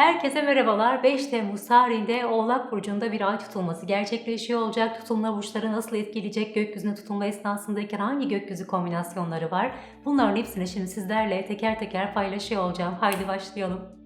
Herkese merhabalar. 5 Temmuz tarihinde Oğlak Burcu'nda bir ay tutulması gerçekleşiyor olacak. Tutulma burçları nasıl etkileyecek? Gökyüzüne tutulma esnasındayken hangi gökyüzü kombinasyonları var? Bunların hepsini şimdi sizlerle teker teker paylaşıyor olacağım. Haydi başlayalım.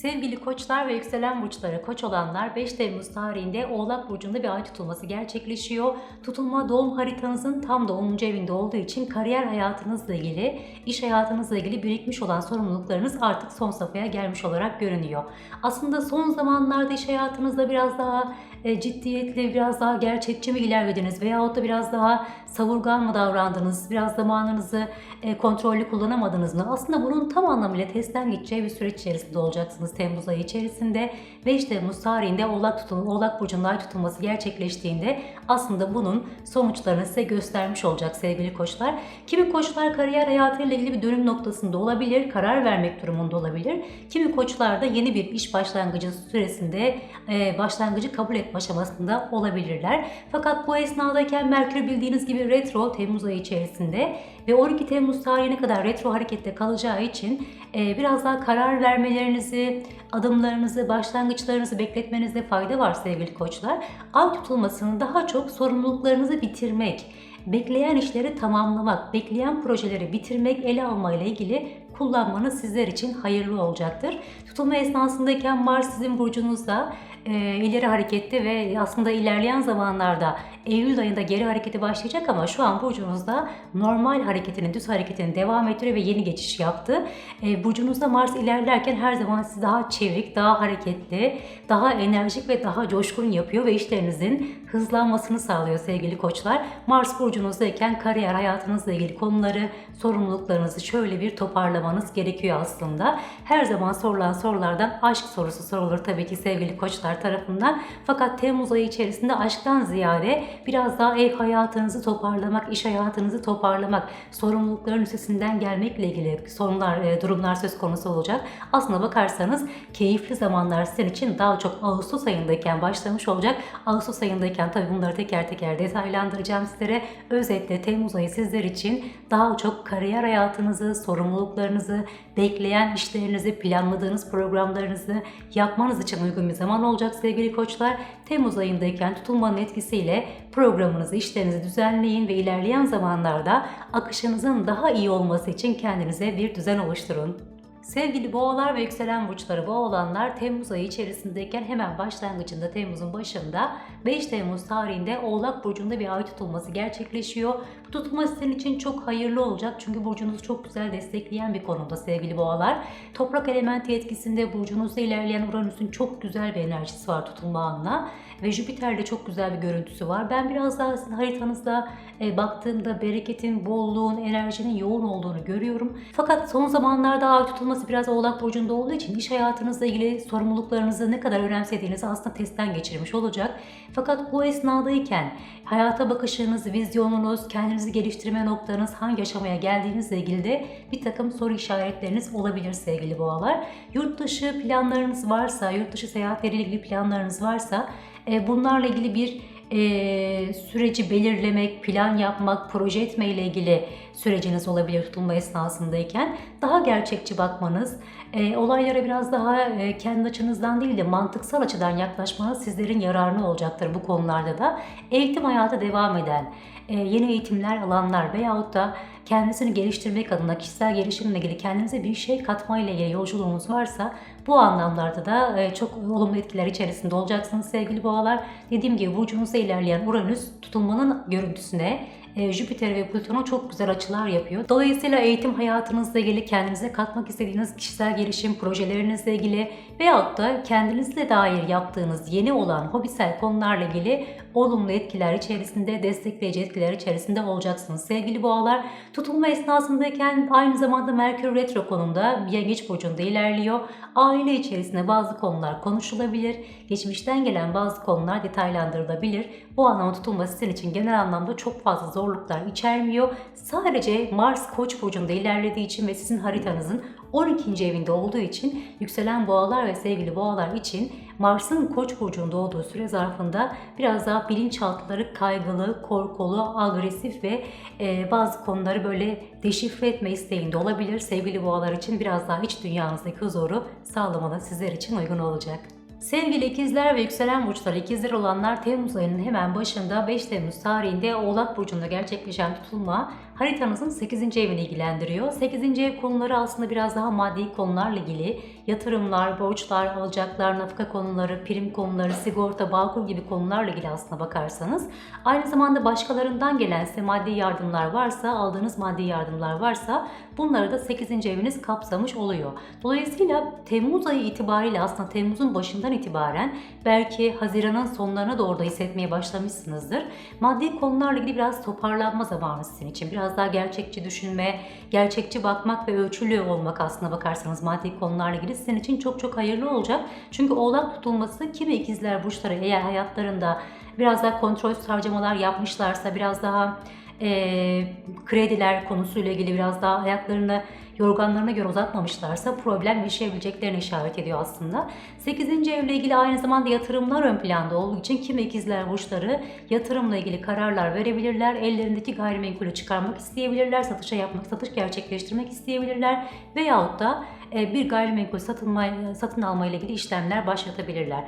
Sevgili koçlar ve yükselen burçları koç olanlar 5 Temmuz tarihinde Oğlak Burcu'nda bir ay tutulması gerçekleşiyor. Tutulma doğum haritanızın tam da 10. evinde olduğu için kariyer hayatınızla ilgili, iş hayatınızla ilgili birikmiş olan sorumluluklarınız artık son safhaya gelmiş olarak görünüyor. Aslında son zamanlarda iş hayatınızda biraz daha e, ciddiyetli, biraz daha gerçekçi mi ilerlediniz veyahut da biraz daha savurgan mı davrandınız, biraz zamanınızı e, kontrollü kullanamadınız mı? Aslında bunun tam anlamıyla testten geçeceği bir süreç içerisinde olacaksınız Temmuz ayı içerisinde. 5 Temmuz tarihinde Oğlak, tutun, Oğlak Burcu'nda ay tutulması gerçekleştiğinde aslında bunun sonuçlarını size göstermiş olacak sevgili koçlar. Kimi koçlar kariyer hayatıyla ilgili bir dönüm noktasında olabilir, karar vermek durumunda olabilir. Kimi koçlar da yeni bir iş başlangıcı süresinde e, başlangıcı kabul etme aşamasında olabilirler. Fakat bu esnadayken Merkür bildiğiniz gibi retro Temmuz ayı içerisinde ve 12 Temmuz tarihine kadar retro harekette kalacağı için e, biraz daha karar vermelerinizi, adımlarınızı, başlangıçlarınızı bekletmenizde fayda var sevgili koçlar. Ay tutulmasını daha çok sorumluluklarınızı bitirmek, bekleyen işleri tamamlamak, bekleyen projeleri bitirmek, ele almayla ilgili kullanmanız sizler için hayırlı olacaktır. Tutulma esnasındayken Mars sizin burcunuzda e, ileri harekette ve aslında ilerleyen zamanlarda Eylül ayında geri hareketi başlayacak ama şu an burcunuzda normal hareketinin, düz hareketinin devam ettiriyor ve yeni geçiş yaptı. E, burcunuzda Mars ilerlerken her zaman sizi daha çevik, daha hareketli, daha enerjik ve daha coşkun yapıyor ve işlerinizin hızlanmasını sağlıyor sevgili koçlar. Mars burcunuzdayken kariyer hayatınızla ilgili konuları, sorumluluklarınızı şöyle bir toparlamanız gerekiyor aslında. Her zaman sorulan sorulardan aşk sorusu sorulur tabii ki sevgili koçlar tarafından. Fakat Temmuz ayı içerisinde aşktan ziyade biraz daha ev hayatınızı toparlamak, iş hayatınızı toparlamak, sorumlulukların üstesinden gelmekle ilgili sorunlar, e, durumlar söz konusu olacak. Aslına bakarsanız keyifli zamanlar sizin için daha çok Ağustos ayındayken başlamış olacak. Ağustos ayındayken tabii bunları teker teker detaylandıracağım sizlere. Özetle Temmuz ayı sizler için daha çok kariyer hayatınızı, sorumluluklarınızı, bekleyen işlerinizi, planladığınız programlarınızı yapmanız için uygun bir zaman olacak sevgili koçlar. Temmuz ayındayken tutulmanın etkisiyle programınızı, işlerinizi düzenleyin ve ilerleyen zamanlarda akışınızın daha iyi olması için kendinize bir düzen oluşturun. Sevgili boğalar ve yükselen burçları boğalanlar Temmuz ayı içerisindeyken hemen başlangıcında Temmuz'un başında 5 Temmuz tarihinde Oğlak Burcu'nda bir ay tutulması gerçekleşiyor. Bu tutulma sizin için çok hayırlı olacak çünkü burcunuzu çok güzel destekleyen bir konumda sevgili boğalar. Toprak elementi etkisinde burcunuzda ilerleyen Uranüs'ün çok güzel bir enerjisi var tutulma anına ve Jüpiter'de çok güzel bir görüntüsü var. Ben biraz daha sizin haritanızda e, baktığımda bereketin, bolluğun, enerjinin yoğun olduğunu görüyorum. Fakat son zamanlarda ay tutulması biraz Oğlak Burcu'nda olduğu için iş hayatınızla ilgili sorumluluklarınızı ne kadar önemsediğinizi aslında testten geçirmiş olacak. Fakat bu esnadayken hayata bakışınız, vizyonunuz, kendinizi geliştirme noktanız, hangi aşamaya geldiğinizle ilgili de bir takım soru işaretleriniz olabilir sevgili boğalar. Yurt dışı planlarınız varsa, yurt dışı seyahatleriyle ilgili planlarınız varsa e, bunlarla ilgili bir e, süreci belirlemek, plan yapmak, proje etme ile ilgili süreciniz olabilir tutulma esnasındayken. Daha gerçekçi bakmanız, e, olaylara biraz daha e, kendi açınızdan değil de mantıksal açıdan yaklaşmanız sizlerin yararına olacaktır bu konularda da. Eğitim hayata devam eden, e, yeni eğitimler alanlar veyahut da kendisini geliştirmek adına kişisel gelişimle ilgili kendinize bir şey katmayla ilgili yolculuğunuz varsa bu anlamlarda da e, çok olumlu etkiler içerisinde olacaksınız sevgili boğalar. Dediğim gibi burcunuzda ilerleyen Uranüs tutulmanın görüntüsüne e, Jüpiter ve Plüton'a çok güzel açılar yapıyor. Dolayısıyla eğitim hayatınızla ilgili kendinize katmak istediğiniz kişisel gelişim projelerinizle ilgili veyahut da kendinizle dair yaptığınız yeni olan hobisel konularla ilgili olumlu etkiler içerisinde, destekleyici etkiler içerisinde olacaksınız. Sevgili boğalar, tutulma esnasındayken aynı zamanda Merkür Retro konumda Yengeç Burcu'nda ilerliyor. Aile içerisinde bazı konular konuşulabilir. Geçmişten gelen bazı konular detaylandırılabilir. Bu anlamda tutulma sizin için genel anlamda çok fazla zorluklar içermiyor. Sadece Mars Koç burcunda ilerlediği için ve sizin haritanızın 12. evinde olduğu için yükselen boğalar ve sevgili boğalar için Mars'ın Koç burcunda olduğu süre zarfında biraz daha bilinçaltıları kaygılı, korkulu, agresif ve e, bazı konuları böyle deşifre etme isteğinde olabilir. Sevgili boğalar için biraz daha iç dünyanızdaki huzuru sağlamanız sizler için uygun olacak. Sevgili ikizler ve yükselen burçlar ikizler olanlar Temmuz ayının hemen başında 5 Temmuz tarihinde Oğlak Burcu'nda gerçekleşen tutulma haritanızın 8. evini ilgilendiriyor. 8. ev konuları aslında biraz daha maddi konularla ilgili yatırımlar, borçlar, alacaklar, nafaka konuları, prim konuları, sigorta, bağkur gibi konularla ilgili aslına bakarsanız aynı zamanda başkalarından gelen size maddi yardımlar varsa, aldığınız maddi yardımlar varsa bunları da 8. eviniz kapsamış oluyor. Dolayısıyla Temmuz ayı itibariyle aslında Temmuz'un başından itibaren belki Haziran'ın sonlarına doğru da hissetmeye başlamışsınızdır. Maddi konularla ilgili biraz toparlanma zamanı sizin için. Biraz daha gerçekçi düşünme, gerçekçi bakmak ve ölçülü olmak aslına bakarsanız maddi konularla ilgili sizin için çok çok hayırlı olacak. Çünkü oğlak tutulması kimi ikizler burçları eğer hayatlarında biraz daha kontrolsüz harcamalar yapmışlarsa biraz daha e, krediler konusuyla ilgili biraz daha hayatlarını yorganlarına göre uzatmamışlarsa problem yaşayabileceklerini işaret ediyor aslında. 8. evle ilgili aynı zamanda yatırımlar ön planda olduğu için kimi ikizler burçları yatırımla ilgili kararlar verebilirler. Ellerindeki gayrimenkulü çıkarmak isteyebilirler, satışa yapmak, satış gerçekleştirmek isteyebilirler veyahut da e, bir gayrimenkul satılma, satın alma ile ilgili işlemler başlatabilirler.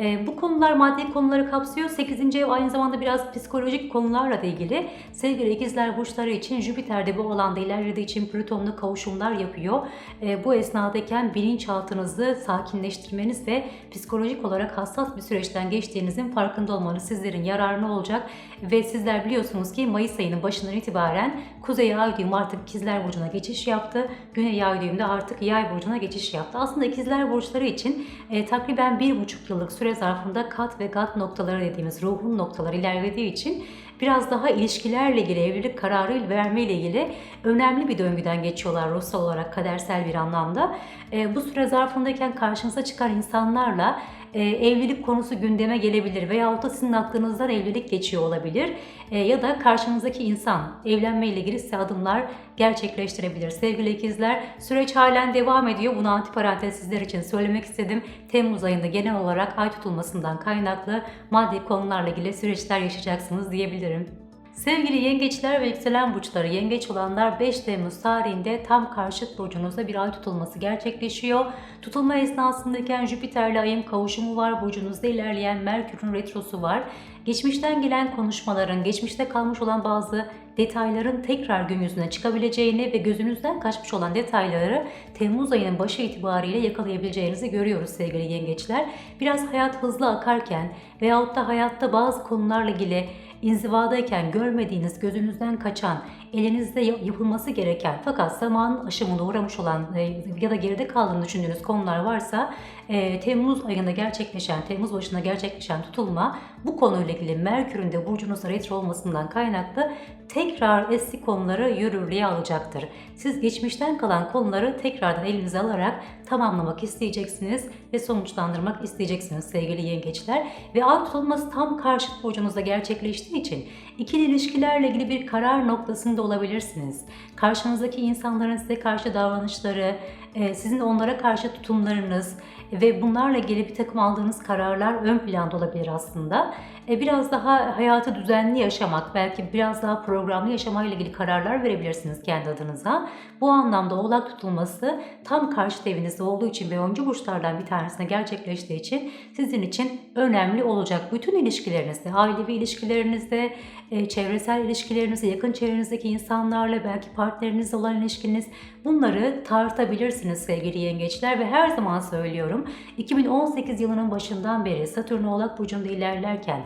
E, bu konular maddi konuları kapsıyor. 8. ev aynı zamanda biraz psikolojik konularla da ilgili. Sevgili ikizler burçları için Jüpiter de bu alanda ilerlediği için Plüton'la kavuşumlar yapıyor. E, bu esnadayken bilinçaltınızı sakinleştirmeniz ve psikolojik olarak hassas bir süreçten geçtiğinizin farkında olmanız sizlerin yararına olacak. Ve sizler biliyorsunuz ki Mayıs ayının başından itibaren Kuzey Ay düğümü artık ikizler burcuna geçiş yaptı. Güney Ay düğümü de artık Yay burcuna geçiş yaptı. Aslında ikizler burçları için e, takriben bir buçuk yıllık süre zarfında kat ve gat noktaları dediğimiz ruhun noktaları ilerlediği için biraz daha ilişkilerle ilgili, evlilik kararı verme ile ilgili önemli bir döngüden geçiyorlar ruhsal olarak, kadersel bir anlamda. E, bu süre zarfındayken karşınıza çıkan insanlarla e, evlilik konusu gündeme gelebilir veya da sizin aklınızdan evlilik geçiyor olabilir. E, ya da karşınızdaki insan evlenme ile ilgili size adımlar gerçekleştirebilir. Sevgili ikizler süreç halen devam ediyor. Bunu antiparantez sizler için söylemek istedim. Temmuz ayında genel olarak ay tutulmasından kaynaklı maddi konularla ilgili süreçler yaşayacaksınız diyebilirim. Sevgili yengeçler ve yükselen burçları yengeç olanlar 5 Temmuz tarihinde tam karşıt burcunuzda bir ay tutulması gerçekleşiyor. Tutulma esnasındayken Jüpiter'le ayın kavuşumu var. Burcunuzda ilerleyen Merkür'ün retrosu var. Geçmişten gelen konuşmaların, geçmişte kalmış olan bazı detayların tekrar gün yüzüne çıkabileceğini ve gözünüzden kaçmış olan detayları Temmuz ayının başı itibariyle yakalayabileceğinizi görüyoruz sevgili yengeçler. Biraz hayat hızlı akarken veyahut da hayatta bazı konularla ilgili inzivadayken görmediğiniz, gözünüzden kaçan, elinizde yapılması gereken fakat zamanın aşımına uğramış olan e, ya da geride kaldığını düşündüğünüz konular varsa e, Temmuz ayında gerçekleşen, Temmuz başında gerçekleşen tutulma bu konuyla ilgili Merkür'ün de burcunuzda retro olmasından kaynaklı tekrar eski konuları yürürlüğe alacaktır. Siz geçmişten kalan konuları tekrardan elinize alarak tamamlamak isteyeceksiniz ve sonuçlandırmak isteyeceksiniz sevgili yengeçler. Ve ay tutulması tam karşıt burcunuzda gerçekleştiği için ikili ilişkilerle ilgili bir karar noktasında olabilirsiniz. Karşınızdaki insanların size karşı davranışları, e, sizin onlara karşı tutumlarınız, ve bunlarla ilgili bir takım aldığınız kararlar ön planda olabilir aslında. E, biraz daha hayatı düzenli yaşamak, belki biraz daha programlı yaşamayla ilgili kararlar verebilirsiniz kendi adınıza. Bu anlamda oğlak tutulması tam karşı evinizde olduğu için ve oyuncu burçlardan bir tanesine gerçekleştiği için sizin için önemli olacak. Bütün ilişkilerinizde, ailevi ilişkilerinizde, e, çevresel ilişkilerinizde, yakın çevrenizdeki insanlarla, belki partnerinizle olan ilişkiniz bunları tartabilirsiniz sevgili yengeçler ve her zaman söylüyorum 2018 yılının başından beri Satürn Oğlak Burcu'nda ilerlerken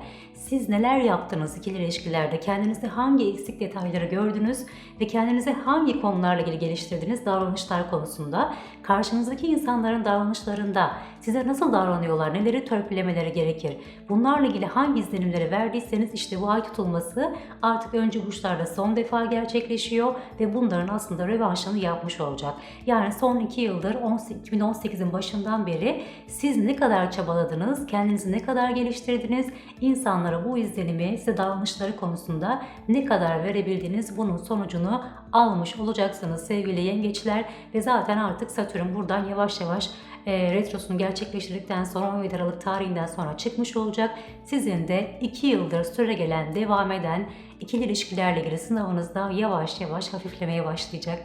siz neler yaptınız ikili ilişkilerde? Kendinizde hangi eksik detayları gördünüz ve kendinizi hangi konularla ilgili geliştirdiniz davranışlar konusunda? Karşınızdaki insanların davranışlarında size nasıl davranıyorlar? Neleri törpülemeleri gerekir? Bunlarla ilgili hangi izlenimleri verdiyseniz işte bu ay tutulması artık önce burçlarda son defa gerçekleşiyor ve bunların aslında rövanşını yapmış olacak. Yani son iki yıldır 2018'in başından beri siz ne kadar çabaladınız, kendinizi ne kadar geliştirdiniz, insanlar insanlara bu izlenimi, size davranışları konusunda ne kadar verebildiğiniz bunun sonucunu almış olacaksınız sevgili yengeçler ve zaten artık Satürn buradan yavaş yavaş e, retrosunu gerçekleştirdikten sonra 17 Aralık tarihinden sonra çıkmış olacak. Sizin de 2 yıldır süre gelen, devam eden ikili ilişkilerle ilgili sınavınızda yavaş yavaş hafiflemeye başlayacak.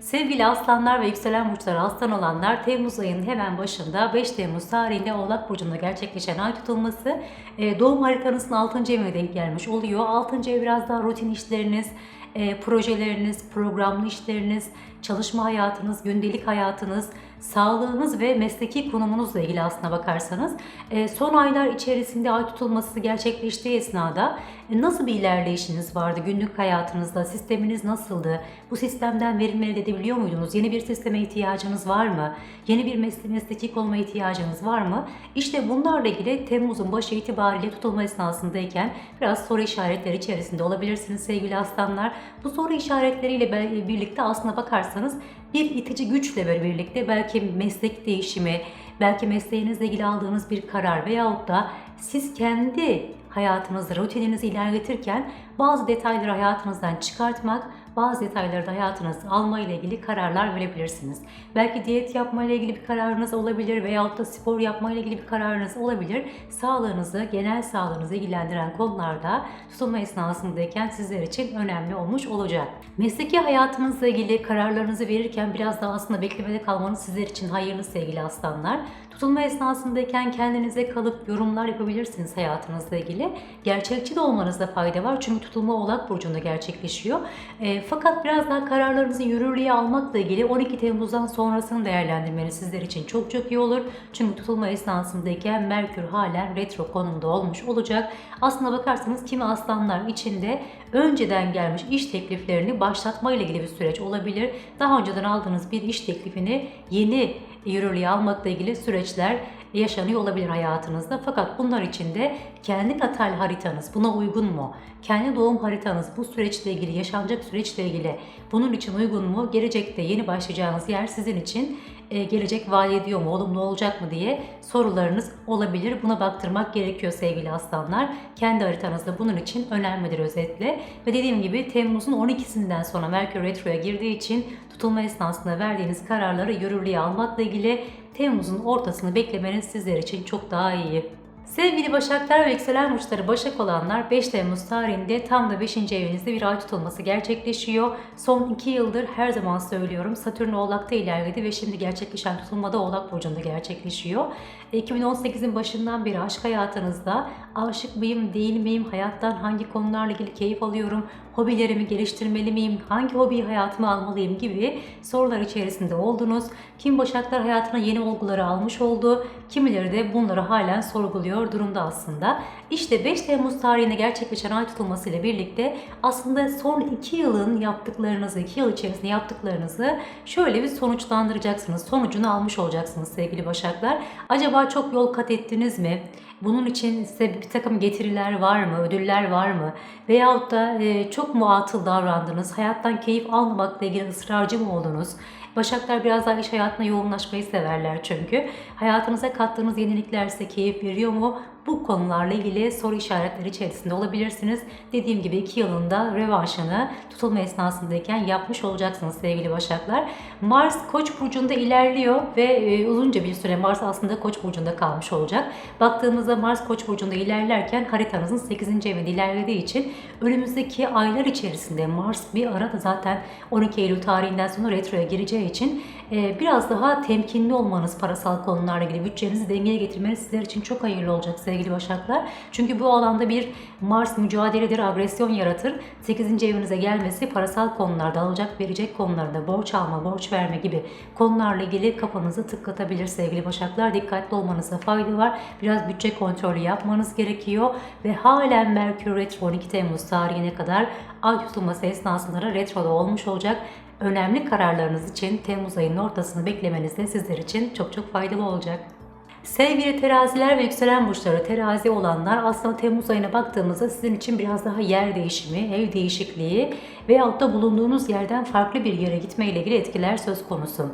Sevgili aslanlar ve yükselen burçları aslan olanlar Temmuz ayının hemen başında 5 Temmuz tarihinde Oğlak Burcu'nda gerçekleşen ay tutulması e, doğum haritanızın 6. evine denk gelmiş oluyor. 6. ev biraz daha rutin işleriniz, e, projeleriniz, programlı işleriniz, çalışma hayatınız, gündelik hayatınız, sağlığınız ve mesleki konumunuzla ilgili aslına bakarsanız e, son aylar içerisinde ay tutulması gerçekleştiği esnada nasıl bir ilerleyişiniz vardı günlük hayatınızda, sisteminiz nasıldı, bu sistemden verim elde edebiliyor muydunuz, yeni bir sisteme ihtiyacınız var mı, yeni bir mesle mesleki konuma ihtiyacınız var mı? İşte bunlarla ilgili Temmuz'un başı itibariyle tutulma esnasındayken biraz soru işaretleri içerisinde olabilirsiniz sevgili aslanlar. Bu soru işaretleriyle birlikte aslına bakarsanız bir itici güçle birlikte belki meslek değişimi, belki mesleğinizle ilgili aldığınız bir karar veyahut da siz kendi hayatınızda rutininizi ilerletirken bazı detayları hayatınızdan çıkartmak, bazı detayları da hayatınızda alma ile ilgili kararlar verebilirsiniz. Belki diyet yapma ile ilgili bir kararınız olabilir veyahut da spor yapma ile ilgili bir kararınız olabilir. Sağlığınızı, genel sağlığınızı ilgilendiren konularda tutulma esnasındayken sizler için önemli olmuş olacak. Mesleki hayatınızla ilgili kararlarınızı verirken biraz daha aslında beklemede kalmanız sizler için hayırlı sevgili aslanlar. Tutulma esnasındayken kendinize kalıp yorumlar yapabilirsiniz hayatınızla ilgili. Gerçekçi de olmanızda fayda var çünkü tutulma oğlak burcunda gerçekleşiyor. E, fakat biraz daha kararlarınızı yürürlüğe almakla ilgili 12 Temmuz'dan sonrasını değerlendirmeniz sizler için çok çok iyi olur. Çünkü tutulma esnasındayken Merkür halen retro konumda olmuş olacak. Aslına bakarsanız kimi aslanlar içinde önceden gelmiş iş tekliflerini başlatma ile ilgili bir süreç olabilir. Daha önceden aldığınız bir iş teklifini yeni yürürlüğe almakla ilgili süreçler yaşanıyor olabilir hayatınızda. Fakat bunlar için de kendi natal haritanız buna uygun mu? Kendi doğum haritanız bu süreçle ilgili, yaşanacak süreçle ilgili bunun için uygun mu? Gelecekte yeni başlayacağınız yer sizin için gelecek vaat ediyor mu, olumlu olacak mı diye sorularınız olabilir. Buna baktırmak gerekiyor sevgili aslanlar. Kendi haritanızda bunun için önemlidir özetle. Ve dediğim gibi Temmuz'un 12'sinden sonra Merkür Retro'ya girdiği için tutulma esnasında verdiğiniz kararları yürürlüğe almakla ilgili Temmuz'un ortasını beklemeniz sizler için çok daha iyi. Sevgili Başaklar ve yükselen burçları Başak olanlar 5 Temmuz tarihinde tam da 5. evinizde bir ay tutulması gerçekleşiyor. Son 2 yıldır her zaman söylüyorum Satürn Oğlak'ta ilerledi ve şimdi gerçekleşen tutulmada Oğlak Burcu'nda gerçekleşiyor. 2018'in başından beri aşk hayatınızda aşık mıyım, değil miyim, hayattan hangi konularla ilgili keyif alıyorum, hobilerimi geliştirmeli miyim, hangi hobiyi hayatıma almalıyım gibi sorular içerisinde oldunuz. Kim Başaklar hayatına yeni olguları almış oldu, kimileri de bunları halen sorguluyor durumda aslında. İşte 5 Temmuz tarihinde gerçekleşen ay tutulması ile birlikte aslında son 2 yılın yaptıklarınızı, 2 yıl içerisinde yaptıklarınızı şöyle bir sonuçlandıracaksınız. Sonucunu almış olacaksınız sevgili Başaklar. Acaba çok yol kat ettiniz mi? Bunun için size bir takım getiriler var mı, ödüller var mı? Veyahut da e, çok mu atıl davrandınız, hayattan keyif almamakla ilgili ısrarcı mı oldunuz? Başaklar biraz daha iş hayatına yoğunlaşmayı severler çünkü. Hayatınıza kattığınız yenilikler size keyif veriyor mu? bu konularla ilgili soru işaretleri içerisinde olabilirsiniz. Dediğim gibi 2 yılında revanşını tutulma esnasındayken yapmış olacaksınız sevgili Başaklar. Mars Koç burcunda ilerliyor ve e, uzunca bir süre Mars aslında Koç burcunda kalmış olacak. Baktığımızda Mars Koç burcunda ilerlerken haritanızın 8. evinde ilerlediği için önümüzdeki aylar içerisinde Mars bir arada zaten 12 Eylül tarihinden sonra retroya gireceği için e, biraz daha temkinli olmanız parasal konularla ilgili bütçenizi dengeye getirmeniz sizler için çok hayırlı olacak sevgili Başaklar. Çünkü bu alanda bir Mars mücadeledir, agresyon yaratır. 8. evinize gelmesi parasal konularda alacak verecek konularda borç alma, borç verme gibi konularla ilgili kafanızı tıklatabilir sevgili Başaklar. Dikkatli olmanıza fayda var. Biraz bütçe kontrolü yapmanız gerekiyor ve halen Merkür Retro 12 Temmuz tarihine kadar ay tutulması esnasında retroda olmuş olacak önemli kararlarınız için Temmuz ayının ortasını beklemeniz de sizler için çok çok faydalı olacak. Sevgili teraziler ve yükselen burçları terazi olanlar aslında Temmuz ayına baktığımızda sizin için biraz daha yer değişimi, ev değişikliği veyahut da bulunduğunuz yerden farklı bir yere gitme ile ilgili etkiler söz konusu.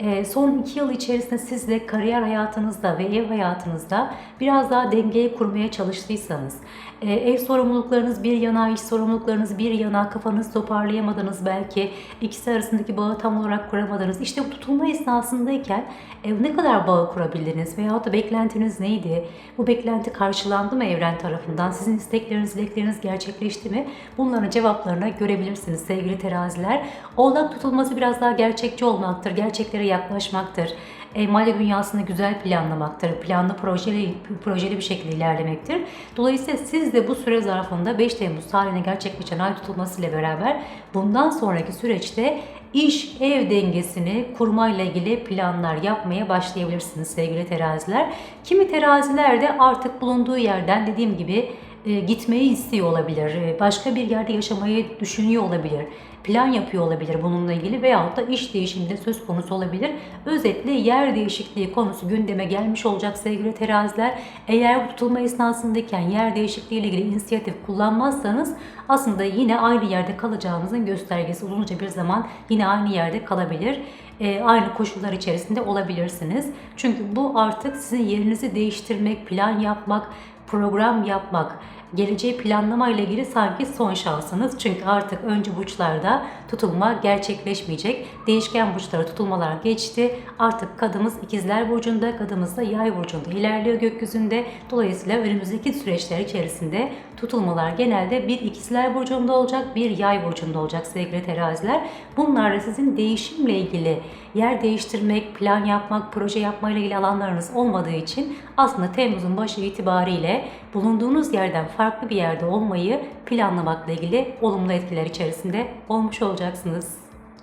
Ee, son iki yıl içerisinde siz de kariyer hayatınızda ve ev hayatınızda biraz daha dengeyi kurmaya çalıştıysanız, e, ev sorumluluklarınız bir yana, iş sorumluluklarınız bir yana, kafanızı toparlayamadınız belki, ikisi arasındaki bağı tam olarak kuramadınız. İşte tutulma esnasındayken e, ne kadar bağı kurabildiniz veyahut da beklentiniz neydi? Bu beklenti karşılandı mı evren tarafından? Sizin istekleriniz, dilekleriniz gerçekleşti mi? Bunların cevaplarını görebilirsiniz sevgili teraziler. Oğlak tutulması biraz daha gerçekçi olmaktır, gerçeklere yaklaşmaktır. E, mali dünyasını güzel planlamaktır, planlı projeli, projeli bir şekilde ilerlemektir. Dolayısıyla siz de bu süre zarfında 5 Temmuz tarihine gerçekleşen ay tutulması ile beraber bundan sonraki süreçte iş ev dengesini kurmayla ilgili planlar yapmaya başlayabilirsiniz sevgili teraziler. Kimi teraziler de artık bulunduğu yerden dediğim gibi e, gitmeyi istiyor olabilir. E, başka bir yerde yaşamayı düşünüyor olabilir. Plan yapıyor olabilir bununla ilgili veyahut da iş değişiminde söz konusu olabilir. Özetle yer değişikliği konusu gündeme gelmiş olacak sevgili teraziler. Eğer tutulma esnasındayken yer değişikliği ile ilgili inisiyatif kullanmazsanız aslında yine aynı yerde kalacağınızın göstergesi uzunca bir zaman yine aynı yerde kalabilir. E, aynı koşullar içerisinde olabilirsiniz. Çünkü bu artık sizin yerinizi değiştirmek, plan yapmak, program yapmak, geleceği planlama ile ilgili sanki son şansınız. Çünkü artık önce burçlarda tutulma gerçekleşmeyecek. Değişken burçlara tutulmalar geçti. Artık kadımız ikizler burcunda, kadımız da yay burcunda ilerliyor gökyüzünde. Dolayısıyla önümüzdeki süreçler içerisinde tutulmalar genelde bir ikizler burcunda olacak, bir yay burcunda olacak sevgili teraziler. Bunlar da sizin değişimle ilgili yer değiştirmek, plan yapmak, proje yapmayla ilgili alanlarınız olmadığı için aslında Temmuz'un başı itibariyle bulunduğunuz yerden farklı bir yerde olmayı planlamakla ilgili olumlu etkiler içerisinde olmuş olacaksınız.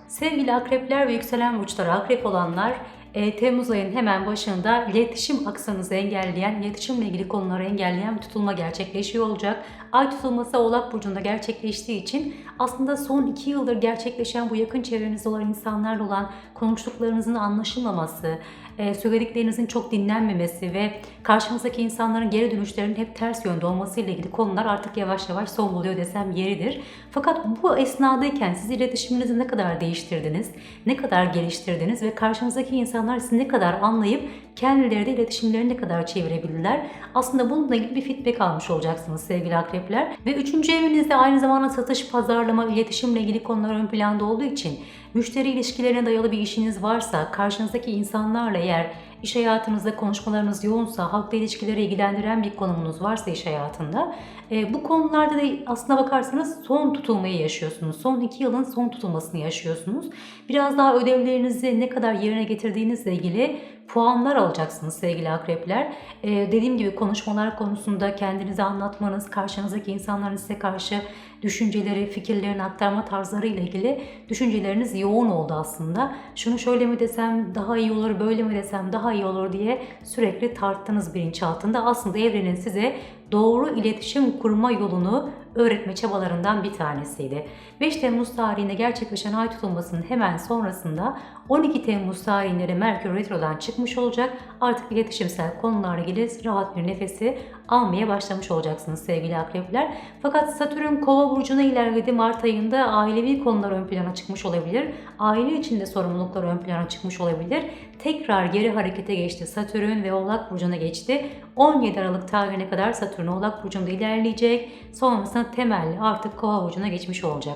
Sevgili akrepler ve yükselen burçları akrep olanlar e, Temmuz ayının hemen başında iletişim aksanınızı engelleyen, iletişimle ilgili konuları engelleyen bir tutulma gerçekleşiyor olacak. Ay tutulması Oğlak Burcu'nda gerçekleştiği için aslında son iki yıldır gerçekleşen bu yakın çevrenizde olan insanlarla olan konuştuklarınızın anlaşılmaması, e, söylediklerinizin çok dinlenmemesi ve karşımızdaki insanların geri dönüşlerinin hep ters yönde olması ile ilgili konular artık yavaş yavaş son buluyor desem yeridir. Fakat bu esnadayken siz iletişiminizi ne kadar değiştirdiniz, ne kadar geliştirdiniz ve karşınızdaki insanlar sizi ne kadar anlayıp kendileri de iletişimlerini ne kadar çevirebilirler. Aslında bununla ilgili bir feedback almış olacaksınız sevgili akrepler. Ve üçüncü evinizde aynı zamanda satış, pazarlama, iletişimle ilgili konular ön planda olduğu için müşteri ilişkilerine dayalı bir işiniz varsa, karşınızdaki insanlarla eğer iş hayatınızda konuşmalarınız yoğunsa, halkla ilişkileri ilgilendiren bir konumunuz varsa iş hayatında, e, bu konularda da aslına bakarsanız son tutulmayı yaşıyorsunuz. Son iki yılın son tutulmasını yaşıyorsunuz. Biraz daha ödevlerinizi ne kadar yerine getirdiğinizle ilgili puanlar alacaksınız sevgili akrepler. Ee, dediğim gibi konuşmalar konusunda kendinizi anlatmanız, karşınızdaki insanların size karşı düşünceleri, fikirlerini aktarma tarzları ile ilgili düşünceleriniz yoğun oldu aslında. Şunu şöyle mi desem daha iyi olur, böyle mi desem daha iyi olur diye sürekli tarttınız bilinçaltında. Aslında evrenin size doğru iletişim kurma yolunu öğretme çabalarından bir tanesiydi. 5 Temmuz tarihinde gerçekleşen ay tutulmasının hemen sonrasında 12 Temmuz tarihinde de Merkür Retro'dan çıkmış olacak. Artık iletişimsel konularla ilgili rahat bir nefesi almaya başlamış olacaksınız sevgili akrepler. Fakat Satürn Kova burcuna ilerledi. Mart ayında ailevi konular ön plana çıkmış olabilir. Aile içinde sorumluluklar ön plana çıkmış olabilir. Tekrar geri harekete geçti. Satürn ve Oğlak burcuna geçti. 17 Aralık tarihine kadar Satürn Oğlak burcunda ilerleyecek. Sonrasında temelli artık Kova burcuna geçmiş olacak.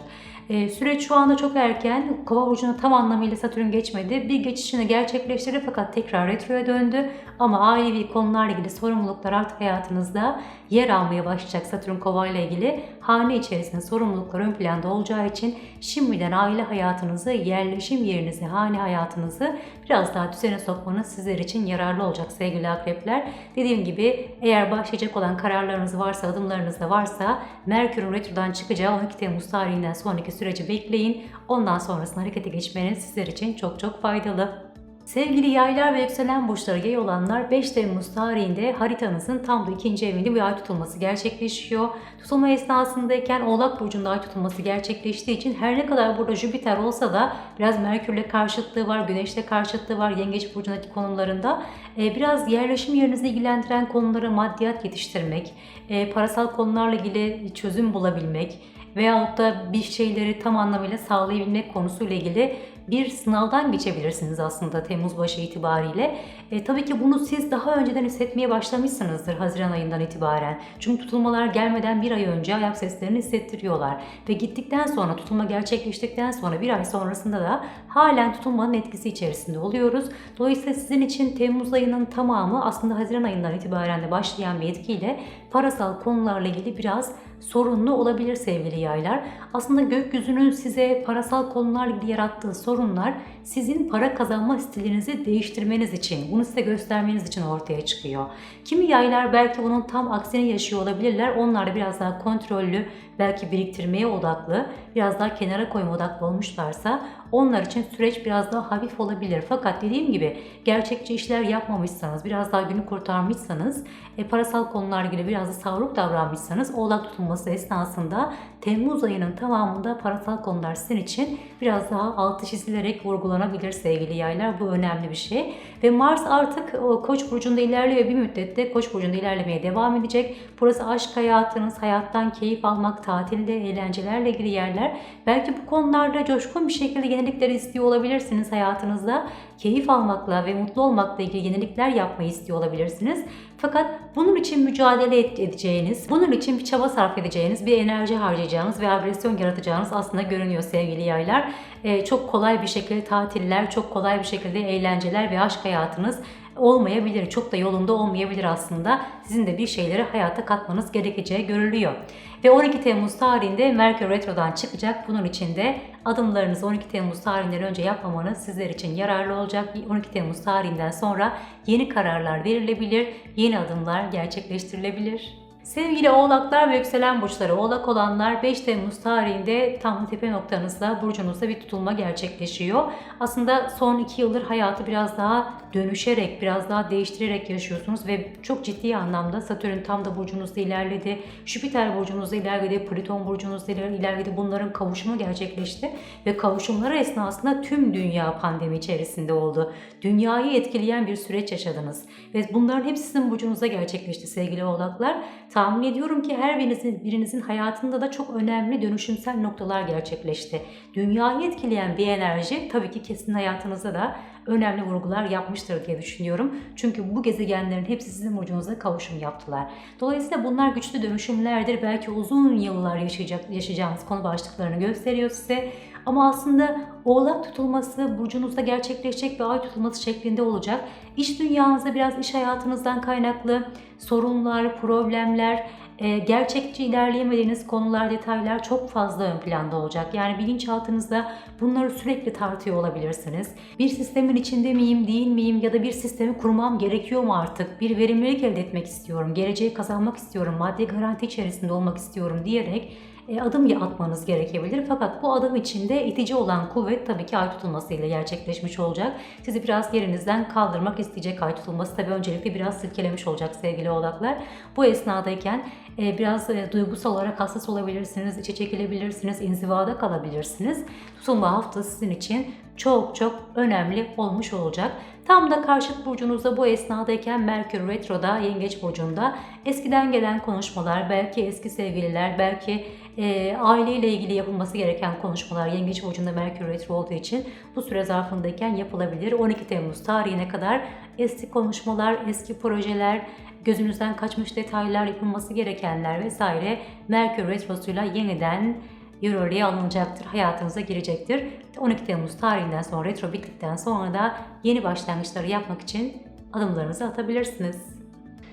E, süreç şu anda çok erken. Kova burcuna tam anlamıyla Satürn geçmedi. Bir geçişini gerçekleştirdi fakat tekrar retroya döndü. Ama ailevi konularla ilgili sorumluluklar artık hayatınızda yer almaya başlayacak Satürn Kova ile ilgili. Hane içerisinde sorumluluklar ön planda olacağı için şimdiden aile hayatınızı, yerleşim yerinizi, hane hayatınızı biraz daha düzene sokmanız sizler için yararlı olacak sevgili akrepler. Dediğim gibi eğer başlayacak olan kararlarınız varsa, adımlarınız da varsa Merkür'ün retrodan çıkacağı 12 Temmuz tarihinden sonraki süreci bekleyin. Ondan sonrasında harekete geçmeniz sizler için çok çok faydalı. Sevgili yaylar ve yükselen burçları yay olanlar 5 Temmuz tarihinde haritanızın tam da ikinci evinde bir ay tutulması gerçekleşiyor. Tutulma esnasındayken Oğlak Burcu'nda ay tutulması gerçekleştiği için her ne kadar burada Jüpiter olsa da biraz Merkür'le karşıtlığı var, Güneş'le karşıtlığı var Yengeç Burcu'ndaki konumlarında. Ee, biraz yerleşim yerinizi ilgilendiren konulara maddiyat yetiştirmek, e, parasal konularla ilgili çözüm bulabilmek, veyahut da bir şeyleri tam anlamıyla sağlayabilmek konusuyla ilgili bir sınavdan geçebilirsiniz aslında Temmuz başı itibariyle. E, tabii ki bunu siz daha önceden hissetmeye başlamışsınızdır Haziran ayından itibaren. Çünkü tutulmalar gelmeden bir ay önce ayak seslerini hissettiriyorlar. Ve gittikten sonra tutulma gerçekleştikten sonra bir ay sonrasında da halen tutulmanın etkisi içerisinde oluyoruz. Dolayısıyla sizin için Temmuz ayının tamamı aslında Haziran ayından itibaren de başlayan bir etkiyle parasal konularla ilgili biraz sorunlu olabilir sevgili yaylar. Aslında gökyüzünün size parasal konularla ilgili yarattığı sorunlar sizin para kazanma stilinizi değiştirmeniz için, bunu size göstermeniz için ortaya çıkıyor. Kimi yaylar belki bunun tam aksini yaşıyor olabilirler. Onlar biraz daha kontrollü, belki biriktirmeye odaklı, biraz daha kenara koyma odaklı olmuşlarsa onlar için süreç biraz daha hafif olabilir. Fakat dediğim gibi gerçekçi işler yapmamışsanız, biraz daha günü kurtarmışsanız, e, parasal konular ilgili biraz da savruk davranmışsanız oğlak tutulması esnasında Temmuz ayının tamamında parasal konular sizin için biraz daha altı çizilerek vurgulanabilir sevgili yaylar. Bu önemli bir şey. Ve Mars artık o, Koç burcunda ilerliyor bir müddette Koç burcunda ilerlemeye devam edecek. Burası aşk hayatınız, hayattan keyif almak, tatilde, eğlencelerle ilgili yerler. Belki bu konularda coşkun bir şekilde yenilikleri istiyor olabilirsiniz hayatınızda. Keyif almakla ve mutlu olmakla ilgili yenilikler yapmayı istiyor olabilirsiniz. Fakat bunun için mücadele edeceğiniz, bunun için bir çaba sarf edeceğiniz, bir enerji harcayacağınız ve agresyon yaratacağınız aslında görünüyor sevgili yaylar. Ee, çok kolay bir şekilde tatiller, çok kolay bir şekilde eğlenceler ve aşk hayatınız olmayabilir. Çok da yolunda olmayabilir aslında. Sizin de bir şeyleri hayata katmanız gerekeceği görülüyor. Ve 12 Temmuz tarihinde Merkür Retro'dan çıkacak. Bunun için de adımlarınızı 12 Temmuz tarihinden önce yapmamanız sizler için yararlı olacak. 12 Temmuz tarihinden sonra yeni kararlar verilebilir, yeni adımlar gerçekleştirilebilir. Sevgili oğlaklar ve yükselen burçları oğlak olanlar 5 Temmuz tarihinde tam tepe noktanızda burcunuzda bir tutulma gerçekleşiyor. Aslında son 2 yıldır hayatı biraz daha dönüşerek, biraz daha değiştirerek yaşıyorsunuz ve çok ciddi anlamda Satürn tam da burcunuzda ilerledi. Jüpiter burcunuzda ilerledi, Plüton burcunuzda ilerledi. Bunların kavuşumu gerçekleşti ve kavuşumları esnasında tüm dünya pandemi içerisinde oldu. Dünyayı etkileyen bir süreç yaşadınız ve bunların hepsi sizin burcunuzda gerçekleşti sevgili oğlaklar. Tahmin ediyorum ki her birinizin, birinizin hayatında da çok önemli dönüşümsel noktalar gerçekleşti. Dünyayı etkileyen bir enerji tabii ki kesin hayatınızda da önemli vurgular yapmıştır diye düşünüyorum. Çünkü bu gezegenlerin hepsi sizin burcunuza kavuşum yaptılar. Dolayısıyla bunlar güçlü dönüşümlerdir. Belki uzun yıllar yaşayacak, yaşayacağınız konu başlıklarını gösteriyor size. Ama aslında oğlak tutulması burcunuzda gerçekleşecek ve ay tutulması şeklinde olacak. İş dünyanızda biraz iş hayatınızdan kaynaklı sorunlar, problemler, e, gerçekçi ilerleyemediğiniz konular, detaylar çok fazla ön planda olacak. Yani bilinçaltınızda bunları sürekli tartıyor olabilirsiniz. Bir sistemin içinde miyim, değil miyim ya da bir sistemi kurmam gerekiyor mu artık? Bir verimlilik elde etmek istiyorum, geleceği kazanmak istiyorum, maddi garanti içerisinde olmak istiyorum diyerek adım atmanız gerekebilir. Fakat bu adım içinde itici olan kuvvet tabii ki ay tutulmasıyla gerçekleşmiş olacak. Sizi biraz yerinizden kaldırmak isteyecek ay tutulması. Tabii öncelikle biraz silkelemiş olacak sevgili oğlaklar. Bu esnadayken e, biraz e, duygusal olarak hassas olabilirsiniz, içe çekilebilirsiniz, inzivada kalabilirsiniz. Tutulma hafta sizin için çok çok önemli olmuş olacak. Tam da karşıt burcunuzda bu esnadayken Merkür Retro'da Yengeç Burcu'nda eskiden gelen konuşmalar, belki eski sevgililer, belki e, aileyle ilgili yapılması gereken konuşmalar Yengeç Burcu'nda Merkür Retro olduğu için bu süre zarfındayken yapılabilir. 12 Temmuz tarihine kadar eski konuşmalar, eski projeler, gözünüzden kaçmış detaylar, yapılması gerekenler vesaire Merkür Retrosu'yla yeniden yürürlüğe alınacaktır, hayatınıza girecektir. 12 Temmuz tarihinden sonra retro bittikten sonra da yeni başlangıçları yapmak için adımlarınızı atabilirsiniz.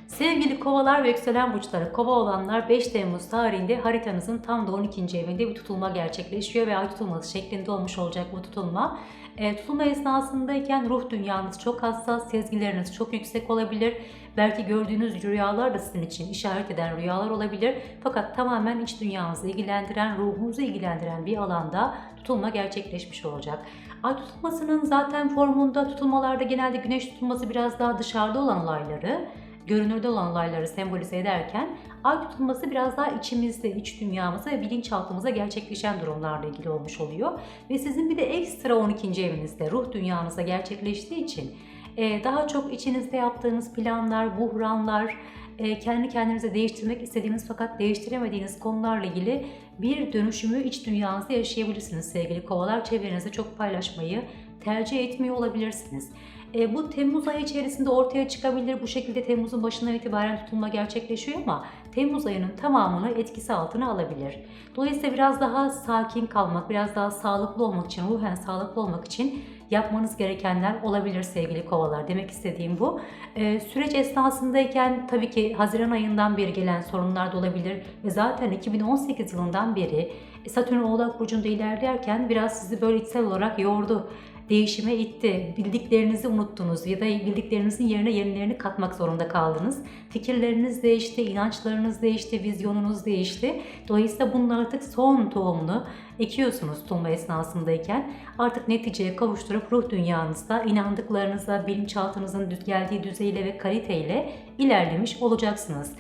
Sevgili kovalar ve yükselen burçları kova olanlar 5 Temmuz tarihinde haritanızın tam da 12. evinde bir tutulma gerçekleşiyor ve ay tutulması şeklinde olmuş olacak bu tutulma. E, tutulma esnasındayken ruh dünyanız çok hassas, sezgileriniz çok yüksek olabilir. Belki gördüğünüz rüyalar da sizin için işaret eden rüyalar olabilir. Fakat tamamen iç dünyanızı ilgilendiren, ruhunuzu ilgilendiren bir alanda tutulma gerçekleşmiş olacak. Ay tutulmasının zaten formunda tutulmalarda genelde güneş tutulması biraz daha dışarıda olan olayları, görünürde olan olayları sembolize ederken ay tutulması biraz daha içimizde, iç dünyamıza ve bilinçaltımıza gerçekleşen durumlarla ilgili olmuş oluyor. Ve sizin bir de ekstra 12. evinizde ruh dünyanıza gerçekleştiği için daha çok içinizde yaptığınız planlar, buhranlar, e, kendi kendinize değiştirmek istediğiniz fakat değiştiremediğiniz konularla ilgili bir dönüşümü iç dünyanızda yaşayabilirsiniz sevgili kovalar. Çevrenizde çok paylaşmayı tercih etmiyor olabilirsiniz. E, bu Temmuz ayı içerisinde ortaya çıkabilir. Bu şekilde Temmuz'un başından itibaren tutulma gerçekleşiyor ama Temmuz ayının tamamını etkisi altına alabilir. Dolayısıyla biraz daha sakin kalmak, biraz daha sağlıklı olmak için, ruhen sağlıklı olmak için yapmanız gerekenler olabilir sevgili kovalar. Demek istediğim bu. Ee, süreç esnasındayken tabii ki Haziran ayından beri gelen sorunlar da olabilir ve zaten 2018 yılından beri Satürn Oğlak Burcu'nda ilerlerken biraz sizi böyle içsel olarak yordu değişime itti. Bildiklerinizi unuttunuz ya da bildiklerinizin yerine yenilerini katmak zorunda kaldınız. Fikirleriniz değişti, inançlarınız değişti, vizyonunuz değişti. Dolayısıyla bunun artık son tohumunu ekiyorsunuz tutulma esnasındayken. Artık neticeye kavuşturup ruh dünyanızda inandıklarınıza, bilinçaltınızın geldiği düzeyle ve kaliteyle ilerlemiş olacaksınız.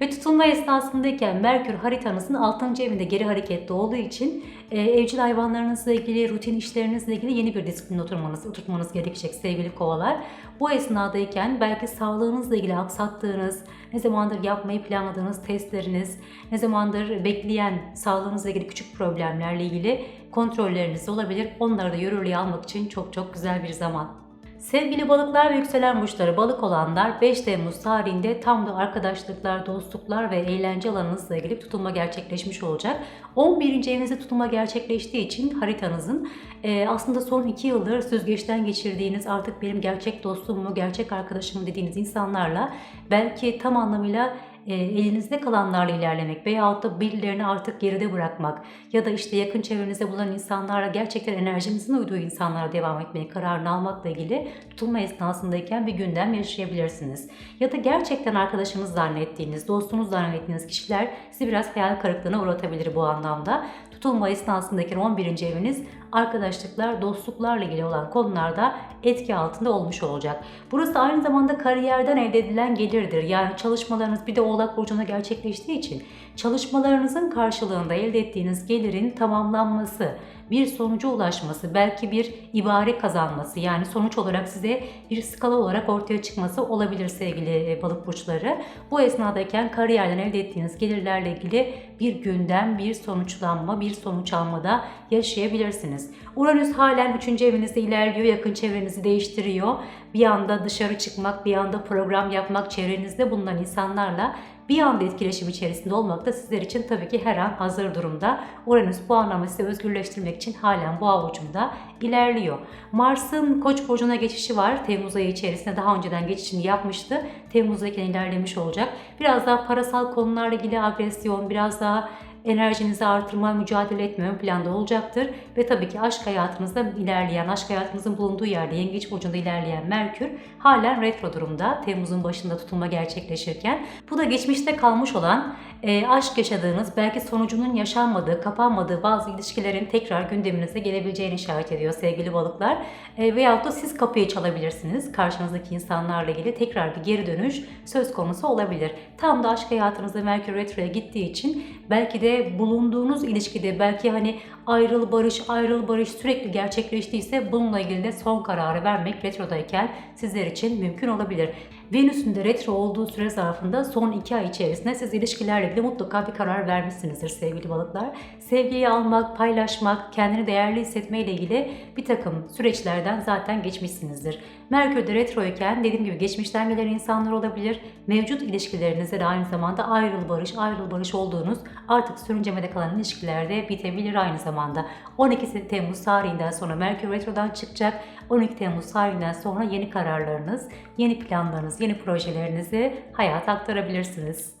Ve tutulma esnasındayken Merkür haritanızın 6. evinde geri hareketli olduğu için e, evcil hayvanlarınızla ilgili, rutin işlerinizle ilgili yeni bir disiplin oturmanız, oturtmanız gerekecek sevgili kovalar. Bu esnadayken belki sağlığınızla ilgili aksattığınız, ne zamandır yapmayı planladığınız testleriniz, ne zamandır bekleyen sağlığınızla ilgili küçük problemlerle ilgili kontrolleriniz olabilir. Onları da yürürlüğe almak için çok çok güzel bir zaman. Sevgili balıklar ve yükselen burçları balık olanlar 5 Temmuz tarihinde tam da arkadaşlıklar, dostluklar ve eğlence alanınızla ilgili tutulma gerçekleşmiş olacak. 11. evinizde tutulma gerçekleştiği için haritanızın e, aslında son 2 yıldır süzgeçten geçirdiğiniz artık benim gerçek dostum mu, gerçek arkadaşım dediğiniz insanlarla belki tam anlamıyla e, elinizde kalanlarla ilerlemek veyahut da birilerini artık geride bırakmak ya da işte yakın çevrenizde bulunan insanlarla gerçekten enerjinizin uyduğu insanlara devam etmeye kararını almakla ilgili tutulma esnasındayken bir gündem yaşayabilirsiniz. Ya da gerçekten arkadaşınız zannettiğiniz, dostunuz zannettiğiniz kişiler sizi biraz hayal kırıklığına uğratabilir bu anlamda. Tutulma esnasındaki 11. eviniz arkadaşlıklar, dostluklarla ilgili olan konularda etki altında olmuş olacak. Burası aynı zamanda kariyerden elde edilen gelirdir. Yani çalışmalarınız bir de Oğlak Burcu'nda gerçekleştiği için çalışmalarınızın karşılığında elde ettiğiniz gelirin tamamlanması, bir sonuca ulaşması, belki bir ibare kazanması yani sonuç olarak size bir skala olarak ortaya çıkması olabilir sevgili e, balık burçları. Bu esnadayken kariyerden elde ettiğiniz gelirlerle ilgili bir gündem, bir sonuçlanma, bir sonuç almada yaşayabilirsiniz. Uranüs halen 3. evinizde ilerliyor, yakın çevrenizi değiştiriyor. Bir anda dışarı çıkmak, bir anda program yapmak, çevrenizde bulunan insanlarla bir anda etkileşim içerisinde olmak da sizler için tabii ki her an hazır durumda. Uranüs bu anlamda sizi özgürleştirmek için halen bu avucumda ilerliyor. Mars'ın Koç burcuna geçişi var. Temmuz ayı içerisinde daha önceden geçişini yapmıştı. Temmuz'dayken ilerlemiş olacak. Biraz daha parasal konularla ilgili agresyon, biraz daha enerjinizi artırma, mücadele etme ön planda olacaktır. Ve tabii ki aşk hayatınızda ilerleyen, aşk hayatınızın bulunduğu yerde Yengeç Burcu'nda ilerleyen Merkür halen retro durumda. Temmuz'un başında tutulma gerçekleşirken. Bu da geçmişte kalmış olan e, aşk yaşadığınız, belki sonucunun yaşanmadığı, kapanmadığı bazı ilişkilerin tekrar gündeminize gelebileceğini işaret ediyor sevgili balıklar. E, veyahut da siz kapıyı çalabilirsiniz. Karşınızdaki insanlarla ilgili tekrar bir geri dönüş söz konusu olabilir. Tam da aşk hayatınızda Merkür Retro'ya gittiği için belki de bulunduğunuz ilişkide belki hani ayrıl barış ayrıl barış sürekli gerçekleştiyse bununla ilgili de son kararı vermek retrodayken sizler için mümkün olabilir. Venüs'ün de retro olduğu süre zarfında son iki ay içerisinde siz ilişkilerle ilgili mutlaka bir karar vermişsinizdir sevgili balıklar. Sevgiyi almak, paylaşmak, kendini değerli hissetme ile ilgili bir takım süreçlerden zaten geçmişsinizdir. Merkür de retro iken dediğim gibi geçmişten gelen insanlar olabilir. Mevcut ilişkilerinizde de aynı zamanda ayrıl barış, ayrıl barış olduğunuz artık sürüncemede kalan ilişkilerde bitebilir aynı zamanda. 12 Temmuz tarihinden sonra Merkür retrodan çıkacak. 12 Temmuz tarihinden sonra yeni kararlarınız, yeni planlarınız, yeni projelerinizi hayata aktarabilirsiniz.